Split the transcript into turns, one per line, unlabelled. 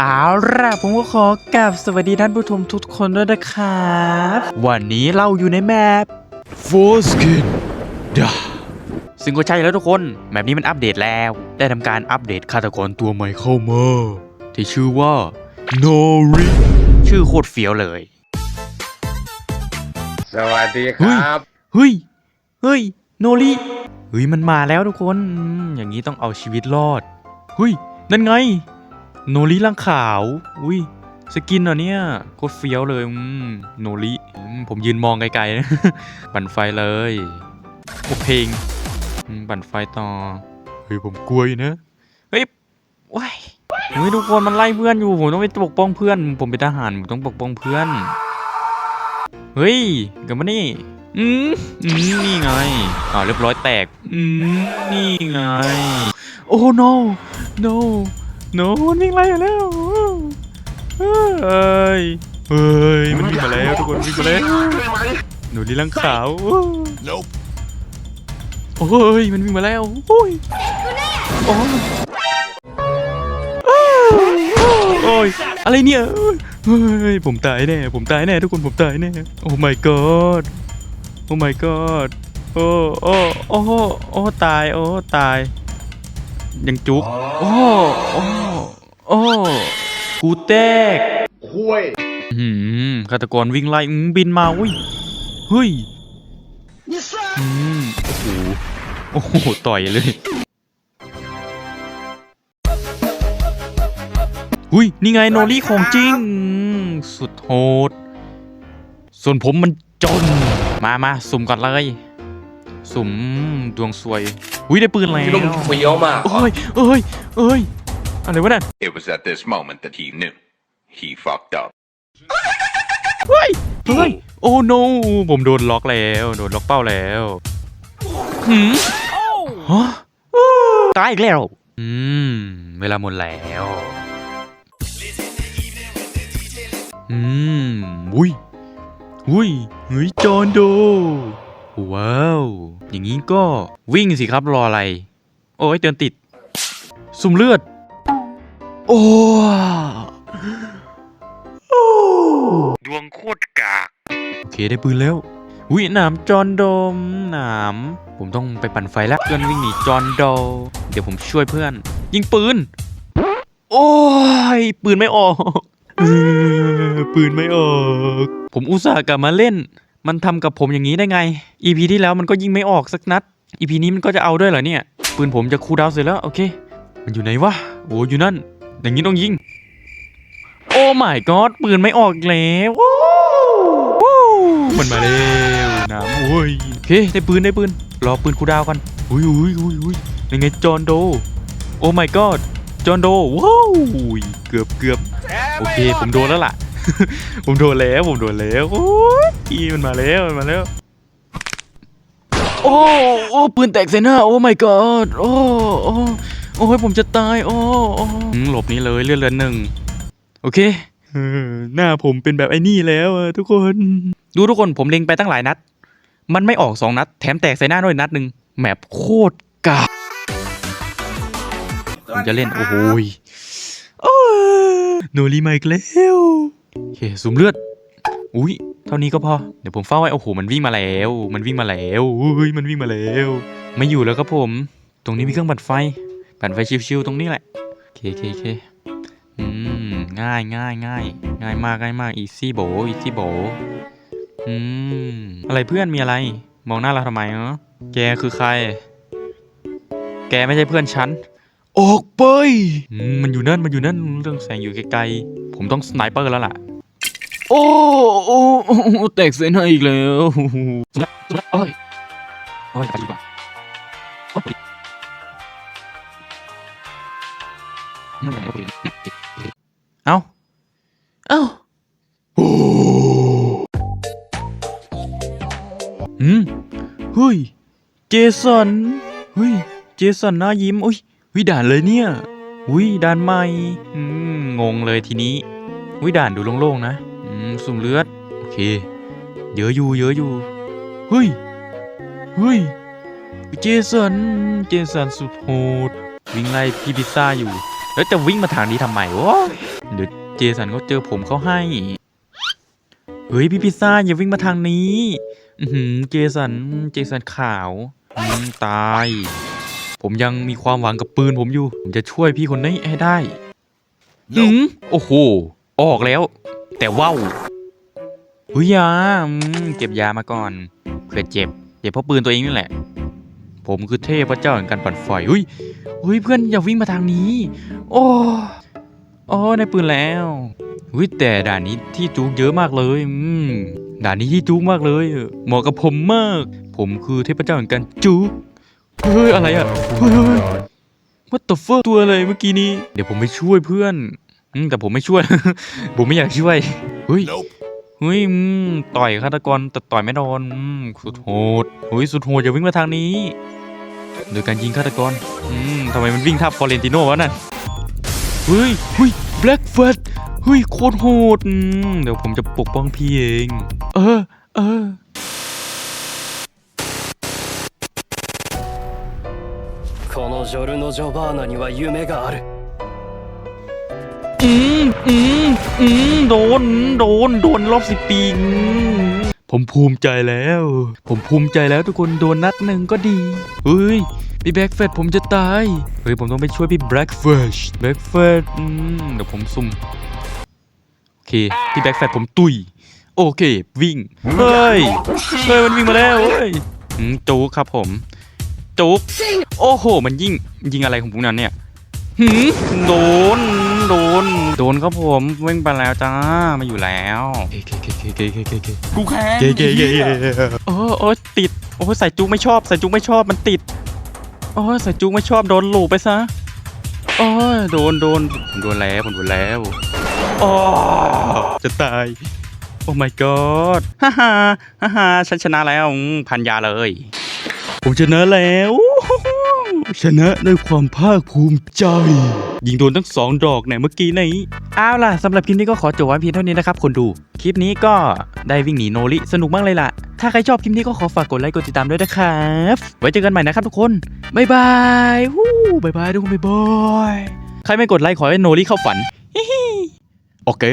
เอาล่ะผมก็ขอกราบสวัสดีท่านผู้ชมทุกคนด้วยนะครับ วันนี้เราอยู่ในแมป f o r s k i n ดาซึ่งก็ใช่แล้วทุกคน แมปนี้มันอัปเดตแล้ว ได้ทำการอัปเดตฆาตกรตัวใหม่เข้ามา ที่ชื่อว่า Nori ชื่อโคตรเฟี้ยวเลย
สวัสดีครับ
เฮ้ย เฮ้ย โนริเฮ้ยมันมาแล้วทุกคนอืมอย่างนี้ต้องเอาชีวิตรอด เฮ้ย นั่นไง โนริร่างขาว อุ้ยสกินเหรอเนี่ยโคตรเฟี้ยวเลยอืมโนริผมยืนมองไกลๆนะปั่นไฟเลยโอเพลงปั่นไฟต่อ เฮ้ยผมกลัวอยู่นะ เฮ้ยว้ายเฮ้ยทุกคนมันไล่เพื่อนอยู่ผมต้องไปปกป้องเพื่อน ผมเป็นทหารผมต้องปกป้องเพื่อน เฮ้ยกลับมานี่อืมอืมนี่ไงอ่าเรียบร้อยแตกอืมนี่ไง โอ้ no no no มันวิ่งไล่มาแล้วเฮ้ยเฮ้ยมันวิ่งมาแล้วทุกคนวิ่งมาแล้วหนูลีลังขาวโอ้ยมันวิ่งมาแล้วโอ้ยโอ้ยโอ้ยอะไรเนี่ยเฮ้ยผมตายแน่ผมตายแน่ทุกคนผมตายแน่โอ้ my god โอ้ my god โอ้โอ้โอ้โอ้ตายโอ้ตายยังจุกโอ้โอ้ โอ้กูแตก
คุย
อืมฆาตกรวิ่งไล่อืมบินมาอุ้ยเฮ้ยอืมโอ้โหโอ้โหต่อยเลยอุ้ยนี่ไงโนรี่ของจริงอืมสุดโหด ส่วนผมมันจน มามาสุ่มก่อนเลย สุ่มดวงสวยอุ้ยได้ปืนแล้ว
ลุงเฟี้ยวมาก
โอ้ยเอ้ยเอ้ย อะไรวะเนี่ย
It was at this moment that he knew. He fucked up.
เฮ้ย เฮ้ย โอ้ no ผมโดนล็อกแล้ว โดนล็อกเป้าแล้วหืมฮะตายอีกแล้ว อืม เวลาหมดแล้ว อืมอุ้ยอุ้ยเฮ้ยจอนโด ว้าว อย่างนี้ก็วิ่งสิครับรออะไร โอ้ยเตือนติด สุ่มเลือด โอ้ดวงโคตรกาก โอเคได้ปืนแล้วอุ้ยหนามจอนโดมหนาม ผมต้องไปปั่นไฟแล้วเพื่อนวิ่งหนีจอนโด เดี๋ยวผมช่วยเพื่อน ยิงปืน โอ้ย ปืนไม่ออกเออปืนไม่ออก ผมอุตส่าห์กลับมาเล่น มันทำกับผมอย่างนี้ได้ไง EP ที่แล้วมันก็ยิงไม่ออกสักนัด EP นี้มันก็จะเอาด้วยเหรอเนี่ย ปืนผมจะคูลดาวน์เสร็จแล้ว โอเค มันอยู่ไหนวะ โอ้อยู่นั่น อย่างนี้ต้องยิง โอ้ my god ปืนไม่ออกแล้วมันมาแล้วน้ำโอ้ยโอเคได้ปืนได้ปืน รอปืนคูดาวกันอุ้ยอุ้ยอุ้ยอุ้ยยังไงจอห์นโด โอ้ my god จอห์นโดว้าวเกือบเกือบโอเค ผมโดนแล้วล่ะ ผมโดนแล้วผมโดนแล้วโอ้ยมันมาแล้วมันมาแล้ว โอ้โอ้ปืนแตกใส่หน้าโอ้ my god โอ้โอ้ โอ้ยผมจะตาย โอ้โอ้อืมหลบนี้เลยเลือดเหลือหนึ่งโอเคเออหน้าผมเป็นแบบไอ้นี่แล้วอะทุกคน ดูทุกคนผมเล็งไปตั้งหลายนัด มันไม่ออกสองนัด แถมแตกใส่หน้าด้วยนัดหนึ่งแมปโคตรกากผมจะเล่น โอ้โหยโอ้ยโนรีมาอีกแล้วโอเคสุ่มเลือด อุ้ยเท่านี้ก็พอ เดี๋ยวผมเฝ้าไว้ โอ้โห มันวิ่งมาแล้ว มันวิ่งมาแล้วอุ้ยมันวิ่งมาแล้ว ไม่อยู่แล้วครับผม ตรงนี้มีเครื่องปั่นไฟ ปั่นไฟชิวๆตรงนี้แหละโอเคโอเคโอเคอืมง่ายง่ายง่ายง่ายมากง่ายมากอีซี่โบอีซี่โบอืมอะไรเพื่อนมีอะไร มองหน้าเราทำไมเนาะแกคือใคร แกไม่ใช่เพื่อนฉันออกไปอืมมันอยู่นั่นมันอยู่นั่นเรื่องแสงอยู่ไกลๆผมต้องสไนเปอร์แล้วล่ะ โอ้โอ้โอ้โอ้แตกเส้นให้อีกแล้วโอ้ยโอ้ยไปดีกว่า เอ้า เอ้าโอ้อืมเฮ้ย เจสัน เฮ้ย เจสันหน้ายิ้ม อุ้ยวิด่านเลยเนี่ยอุ้ยด่านใหม่ อืม งงเลยทีนี้อุ้ยด่านดูโล่งๆนะ อืม สุ่มเลือด โอเค เยอะอยู่ เยอะอยู่ เฮ้ย เฮ้ย เจสัน เจสันสุดโหด วิ่งไล่พี่พิซซ่าอยู่ แล้วจะวิ่งมาทางนี้ทำไมวะเดี๋ยวเจสันเขาเจอผมเขาให้ เฮ้ยพี่พิซซ่าอย่าวิ่งมาทางนี้ อือหือเจสันเจสันขาวอืมตาย ผมยังมีความหวังกับปืนผมอยู่ ผมจะช่วยพี่คนนี้ให้ได้หืมโอ้โห ออกแล้ว แต่ว่าวเฮ้ยยาอืมเก็บยามาก่อนเผื่อเจ็บ เจ็บเพราะปืนตัวเองนี่แหละ ผมคือเทพเจ้าแห่งการปั่นไฟเฮ้ยเฮ้ยเพื่อนอย่าวิ่งมาทางนี้ โอ้โอ้ได้ปืนแล้วเฮ้ยแต่ด่านนี้ที่จูกเยอะมากเลยอืมด่านนี้ที่จูกมากเลยเหมาะกับผมมาก ผมคือเทพเจ้าแห่งการจูกเฮ้ยอะไรอะเฮ้ยเฮ้ย What the fuck ตัวอะไรเมื่อกี้นี้ เดี๋ยวผมไปช่วยเพื่อนอืมแต่ผมไม่ช่วย ผมไม่อยากช่วยเฮ้ยเฮ้ยอืมต่อยฆาตกรแต่ต่อยไม่โดนอืมสุดโหดเฮ้ยสุดโหดอย่าวิ่งมาทางนี้ โดยการยิงฆาตกร อืมทำไมมันวิ่งทับฟอเรนติโนวะนั่น เฮ้ยเฮ้ยแบล็กเฟิร์เฮ้ยโคตรโหดอืมเดี๋ยวผมจะปกป้องพี่เอง เออ เออ
このジョルノ・ジョバーナには夢がある
อืมอืมอืมโดน โดน โดนรอบสิบปีอืม ผมภูมิใจแล้ว ผมภูมิใจแล้วทุกคนโดนนัดหนึ่งก็ดีเฮ้ยพี่แบ็กเฟดผมจะตาย เฮ้ย ผมต้องไปช่วยพี่แบล็กเฟิร์ชแบล็กเฟิร์อืมเดี๋ยวผมซุ่ม โอเค พี่แบ็กเฟดผมตุย โอเค วิ่ง เฮ้ย เฮ้ย มันวิ่งมาแล้วเฮ้ยจุกครับผม จุก โอ้โห มันยิงยิงอะไรของผมนั่นเนี่ยหืมโดน โดน โดนครับผมเว่งไปแล้วจ้ามาอยู่แล้วเคเคเคเคเคเคเค
กูแค้น
เคเคเคโอ้โอ้ติดโอ้ใส่จุกไม่ชอบใส่จุกไม่ชอบมันติดโอ้ใส่จุกไม่ชอบโดนหลูบไปซะโอ้ยโดนโดนผมโดนแล้วผมโดนแล้วโอ้จะตายโอ้ my god ฮ่าฮ่าฮ่าฮ่าฉันชนะแล้วอืมพันยาเลยผมชนะแล้ว ชนะด้วยความภาคภูมิใจ ยิงโดนทั้งสองดอกในเมื่อกี้นี้เอาล่ะสำหรับคลิปนี้ก็ขอจบไว้เพียงเท่านี้นะครับคนดู คลิปนี้ก็ได้วิ่งหนีโนริสนุกมากเลยล่ะ ถ้าใครชอบคลิปนี้ก็ขอฝากกดไลค์กดติดตามด้วยนะครับ ไว้เจอกันใหม่นะครับทุกคนบ๊ายบายฮู้บ๊ายบายทุกคนบ๊ายบายใครไม่กดไลค์ขอให้โนริเข้าฝันฮิฮิออเค